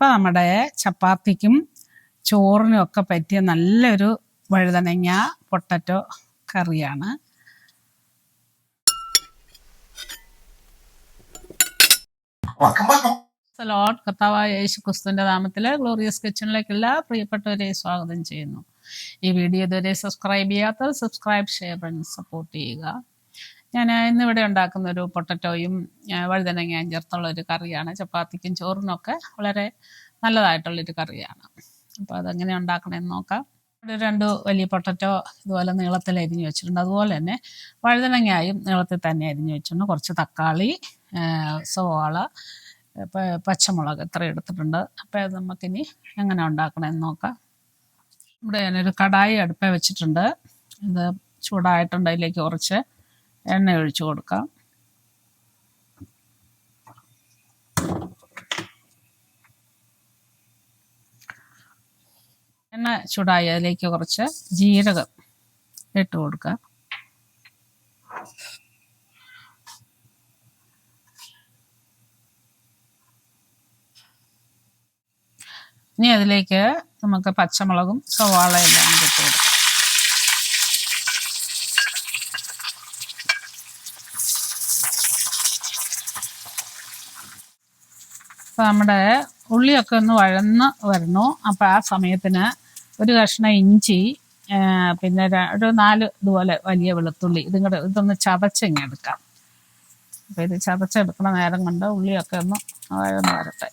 അപ്പോൾ നമ്മുടെ ചപ്പാത്തിക്കും ചോറിനും ഒക്കെ പറ്റിയ നല്ലൊരു വഴുതനങ്ങ പൊട്ടറ്റോ കറിയാണ്. ലോർഡ് കർത്താവായ യേശു ക്രിസ്തുവിന്റെ നാമത്തിൽ ഗ്ലോറിയസ് കിച്ചണിലേക്ക് എല്ലാ പ്രിയപ്പെട്ടവരെ സ്വാഗതം ചെയ്യുന്നു. ഈ വീഡിയോ ഇതുവരെ സബ്സ്ക്രൈബ് ചെയ്യാത്തവർ സബ്സ്ക്രൈബ് ഷെയർ ആൻഡ് സപ്പോർട്ട് ചെയ്യുക. ഞാൻ ഇന്നിവിടെ ഉണ്ടാക്കുന്ന ഒരു പൊട്ടറ്റോയും വഴുതനങ്ങയും ചേർത്തുള്ള ഒരു കറിയാണ്. ചപ്പാത്തിക്കും ചോറിനൊക്കെ വളരെ നല്ലതായിട്ടുള്ളൊരു കറിയാണ്. അപ്പോൾ അതെങ്ങനെ ഉണ്ടാക്കണമെന്ന് നോക്കാം. ഇവിടെ രണ്ട് വലിയ പൊട്ടറ്റോ ഇതുപോലെ നീളത്തിൽ അരിഞ്ഞു വെച്ചിട്ടുണ്ട്. അതുപോലെ തന്നെ വഴുതനങ്ങായും നീളത്തിൽ തന്നെ അരിഞ്ഞു വെച്ചിട്ടുണ്ട്. കുറച്ച് തക്കാളി സവാള പച്ചമുളക് ഇത്ര എടുത്തിട്ടുണ്ട്. അപ്പോൾ അത് നമുക്കിനി എങ്ങനെ ഉണ്ടാക്കണമെന്ന് നോക്കാം. ഇവിടെ ഞാനൊരു കടായി അടുപ്പേ വെച്ചിട്ടുണ്ട്. ഇത് ചൂടായിട്ടുണ്ട് അതിലേക്ക് കുറച്ച്. എണ്ണ ഒഴിച്ചു കൊടുക്കാം. എണ്ണ ചൂടായി അതിലേക്ക് കുറച്ച് ജീരകം ഇട്ട് കൊടുക്കാം. ഇനി അതിലേക്ക് നമുക്ക് പച്ചമുളകും സവാളയും എല്ലാം ഇട്ട് കൊടുക്കാം. അപ്പോൾ നമ്മുടെ ഉള്ളിയൊക്കെ ഒന്ന് വഴന്ന് വരണു അപ്പോൾ ആ സമയത്തിന് ഒരു കഷ്ണം ഇഞ്ചി പിന്നെ ഒരു നാല് ഇതുപോലെ വലിയ വെളുത്തുള്ളി. ഇതും കൂടെ ഇതൊന്ന് ചതച്ചിങ്ങ് എടുക്കാം. അപ്പോൾ ഇത് ചതച്ചെടുക്കണ നേരം കൊണ്ട് ഉള്ളിയൊക്കെ ഒന്ന് വഴന്ന് വരട്ടെ.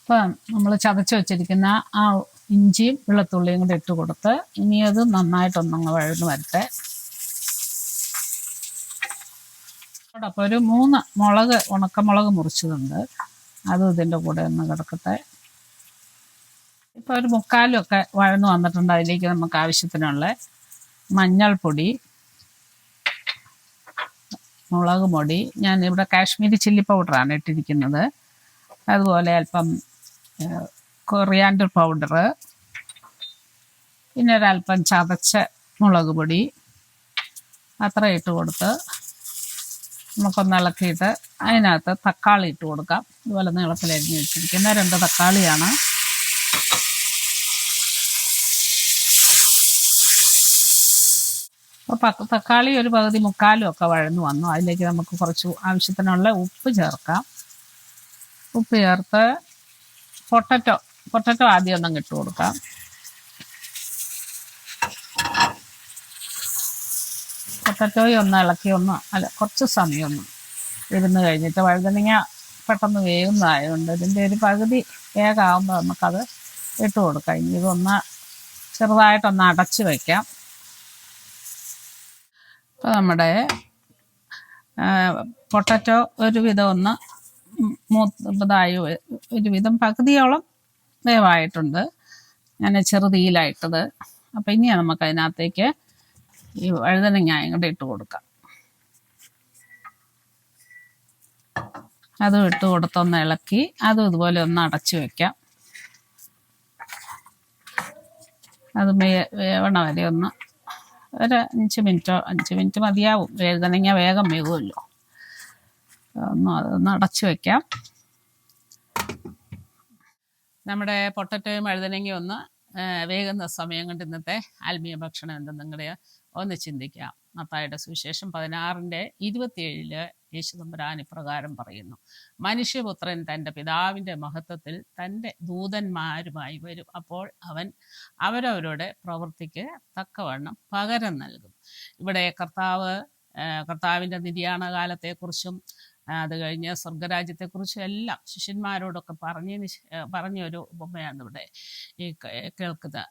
ഇപ്പം നമ്മൾ ചതച്ച് വെച്ചിരിക്കുന്ന ആ ഇഞ്ചിയും വെളുത്തുള്ളിയും കൂടി ഇട്ട് കൊടുത്ത് ഇനി അത് നന്നായിട്ടൊന്നങ്ങ് വഴന്ന് വരട്ടെ. അതോടൊപ്പം ഒരു മൂന്ന് മുളക് ഉണക്കമുളക് മുറിച്ചതുണ്ട്. അതും ഇതിന്റെ കൂടെ ഒന്ന് കിടക്കട്ടെ. ഇപ്പോൾ ഒരു മുക്കാലും ഒക്കെ വഴന്ന് വന്നിട്ടുണ്ട് അതിലേക്ക് നമുക്ക് ആവശ്യത്തിനുള്ള മഞ്ഞൾപ്പൊടി മുളക് പൊടി. ഞാൻ ഇവിടെ കാശ്മീരി ചില്ലി പൗഡറാണ് ഇട്ടിരിക്കുന്നത്. അതുപോലെ അല്പം കൊറിയാൻഡർ പൗഡർ പിന്നെ ഒരല്പം ചതച്ച മുളക് പൊടി അത്ര ഇട്ട് കൊടുത്ത് നമുക്കൊന്ന് ഇളക്കിയിട്ട് അതിനകത്ത് തക്കാളി ഇട്ട് കൊടുക്കാം. ഇതുപോലെ നീളത്തിൽ അരിഞ്ഞ് വെച്ചിരിക്കുന്ന രണ്ട് തക്കാളിയാണ്. അപ്പോൾ തക്കാളി ഒരു പകുതി മുക്കാലും ഒക്കെ വഴന്നു വന്നു. അതിലേക്ക് നമുക്ക് കുറച്ച് ആവശ്യത്തിനുള്ള ഉപ്പ് ചേർക്കാം. ഉപ്പ് ചേർത്ത് പൊട്ടറ്റോ പൊട്ടറ്റോ ആദ്യം ഒന്നും ഇട്ടു കൊടുക്കാം. പൊട്ടറ്റോയും ഒന്ന് ഇളക്കി ഒന്ന് അല്ല കുറച്ച് സമയം ഒന്ന് ഇരുന്ന് കഴിഞ്ഞിട്ട് വഴുതനങ്ങ പെട്ടെന്ന് വേവുന്നതായതുകൊണ്ട് ഇതിന്റെ ഒരു പകുതി വേഗമാകുമ്പോൾ നമുക്കത് ഇട്ട് കൊടുക്കാം. ഇനി ഇതൊന്ന് ചെറുതായിട്ടൊന്ന് അടച്ച് വയ്ക്കാം. അപ്പോൾ നമ്മുടെ പൊട്ടറ്റോ ഒരുവിധം ഒന്ന് മൂത്തതായി വ- ഒരുവിധം പകുതിയോളം വേവായിട്ടുണ്ട് ഞാൻ ചെറുതീയിലായിട്ടത് അപ്പം ഇനിയാണ് നമുക്ക് അതിനകത്തേക്ക് ഈ വഴുതനങ്ങായും കൂടെ ഇട്ട് കൊടുക്കാം. അതും ഇട്ട് കൊടുത്തൊന്ന് ഇളക്കി അതും ഇതുപോലെ ഒന്ന് അടച്ചു വെക്കാം. അത് വേവണ വരെ ഒന്ന് ഒരു അഞ്ച് മിനിറ്റോ അഞ്ച് മിനിറ്റ് മതിയാവും. വേദനങ്ങ വേഗം വേകുമല്ലോ ഒന്ന് അതൊന്ന് അടച്ചു വെക്കാം. നമ്മുടെ പൊട്ടറ്റോയും വഴുതനങ്ങയും ഒന്ന് വേകുന്ന സമയം കൊണ്ട് ഇന്നത്തെ ആത്മീയ ഭക്ഷണം എന്തെന്ന് നിങ്ങളെ ഒന്ന് ചിന്തിക്കാം. മത്തായുടെ സുവിശേഷം പതിനാറിന്റെ ഇരുപത്തിയേഴിൽ യേശുദമ്പുരാൻ ഇപ്രകാരം പറയുന്നു. മനുഷ്യപുത്രൻ തന്റെ പിതാവിന്റെ മഹത്വത്തിൽ തന്റെ ദൂതന്മാരുമായി വരും. അപ്പോൾ അവൻ അവരവരുടെ പ്രവൃത്തിക്ക് തക്കവണ്ണം പകരം നൽകും. ഇവിടെ കർത്താവ് കർത്താവിന്റെ നിര്യാണ കാലത്തെക്കുറിച്ചും അത് കഴിഞ്ഞ് സ്വർഗരാജ്യത്തെക്കുറിച്ച് എല്ലാം ശിഷ്യന്മാരോടൊക്കെ പറഞ്ഞ ഒരു ഉപമയാണ് ഇവിടെ ഈ കേൾക്കുന്നത്.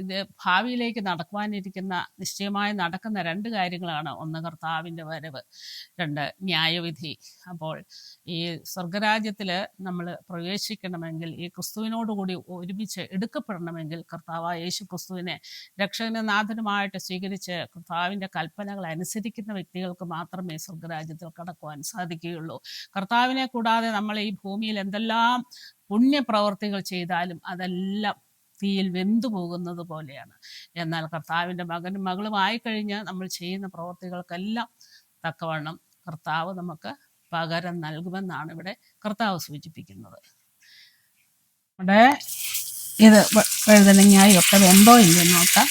ഇത് ഭാവിയിലേക്ക് നടക്കുവാനിരിക്കുന്ന നിശ്ചയമായി നടക്കുന്ന രണ്ട് കാര്യങ്ങളാണ്. ഒന്ന് കർത്താവിന്റെ വരവ് രണ്ട് ന്യായവിധി. അപ്പോൾ ഈ സ്വർഗരാജ്യത്തിൽ നമ്മൾ പ്രവേശിക്കണമെങ്കിൽ ഈ ക്രിസ്തുവിനോടുകൂടി ഒരുമിച്ച് എടുക്കപ്പെടണമെങ്കിൽ കർത്താവ് യേശു ക്രിസ്തുവിനെ രക്ഷകനാഥനുമായിട്ട് സ്വീകരിച്ച് കർത്താവിന്റെ കൽപ്പനകൾ അനുസരിക്കുന്ന വ്യക്തികൾക്ക് മാത്രമേ സ്വർഗരാജ്യത്തിൽ കടക്കുവാൻ സാധിക്കുകയുള്ളൂ. കർത്താവിനെ കൂടാതെ നമ്മൾ ഈ ഭൂമിയിൽ എന്തെല്ലാം പുണ്യപ്രവർത്തികൾ ചെയ്താലും അതെല്ലാം തീയിൽ വെന്തു പോകുന്നത് പോലെയാണ്. എന്നാൽ കർത്താവിന്റെ മകനും മകളും ആയിക്കഴിഞ്ഞാൽ നമ്മൾ ചെയ്യുന്ന പ്രവർത്തികൾക്കെല്ലാം തക്കവണ്ണം കർത്താവ് നമുക്ക് പകരം നൽകുമെന്നാണ് ഇവിടെ കർത്താവ് സൂചിപ്പിക്കുന്നത്. ഇവിടെ ഇത് വ- ഒക്കെ വെന്തോ ഇല്ലെന്ന് നോക്കാം.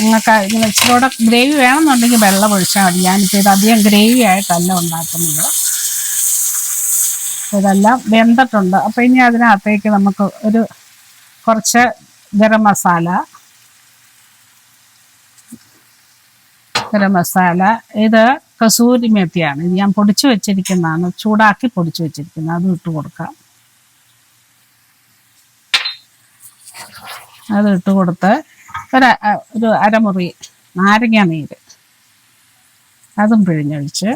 നിങ്ങൾക്ക് ഇച്ചിരൂടെ ഗ്രേവി വേണമെന്നുണ്ടെങ്കിൽ വെള്ളം ഒഴിച്ചാൽ മതി. ഞാനിപ്പോൾ ഇത് അധികം ഗ്രേവി ആയിട്ടല്ല ഉണ്ടാക്കുന്നത്. ഇതെല്ലാം വെന്തിട്ടുണ്ട്. അപ്പോൾ ഇനി അതിനകത്തേക്ക് നമുക്ക് ഒരു കുറച്ച് ഗരം മസാല ഗരം മസാല. ഇത് കസൂരി മേത്തിയാണ്. ഇത് ഞാൻ പൊടിച്ചു വെച്ചിരിക്കുന്നതാണ്. ചൂടാക്കി പൊടിച്ചു വെച്ചിരിക്കുന്നത്. അത് ഇട്ട് കൊടുക്കാം. അത് ഇട്ട് കൊടുത്ത് ഒരു ഒരു അരമുറി നാരങ്ങ നീര്. അതും പിഴിഞ്ഞൊഴിച്ച്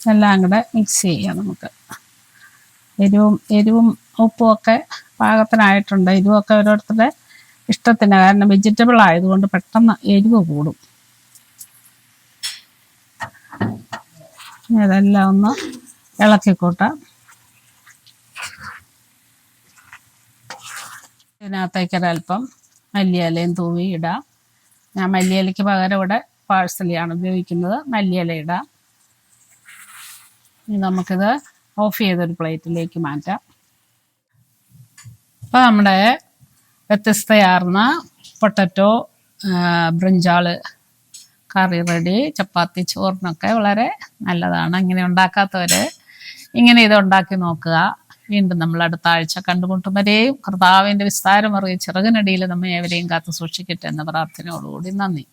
എല്ലാം കൂടെ മിക്സ് ചെയ്യാം നമുക്ക്. എരിവും എരിവും ഉപ്പും ഒക്കെ പാകത്തിനായിട്ടുണ്ട്. എരിവൊക്കെ ഓരോരുത്തരുടെ ഇഷ്ടത്തിന്. കാരണം വെജിറ്റബിൾ ആയതുകൊണ്ട് പെട്ടെന്ന് എരിവ് കൂടും. ഇതെല്ലാം ഒന്ന് ഇളക്കിക്കൂട്ടാം. ഇതിനകത്തേക്ക് ഒരല്പം മല്ലിയിലയും തൂവി ഇടാം. ഞാൻ മല്ലിയിലയ്ക്ക് പകരം ഇവിടെ പാഴ്സലിയാണ് ഉപയോഗിക്കുന്നത്. മല്ലിയല ഇടാം. ഇനി നമുക്കിത് ഓഫ് ചെയ്തൊരു പ്ലേറ്റിലേക്ക് മാറ്റാം. അപ്പോൾ നമ്മുടെ വ്യത്യസ്തയാർന്ന potato brinjal curry ready chapati ചോറിനൊക്കെ വളരെ നല്ലതാണ്. ഇങ്ങനെ ഉണ്ടാക്കാത്തവര് ഇങ്ങനെ ഇത് ഉണ്ടാക്കി നോക്കുക. വീണ്ടും നമ്മൾ അടുത്ത ആഴ്ച കണ്ടുമുട്ടും വരെയും കർത്താവിന്റെ വിസ്താരം അറിയിച്ച് ചിറകിനടിയിൽ നമ്മെ ഏവരെയും കാത്തു സൂക്ഷിക്കട്ടെ എന്ന പ്രാർത്ഥനയോടുകൂടി നന്ദി.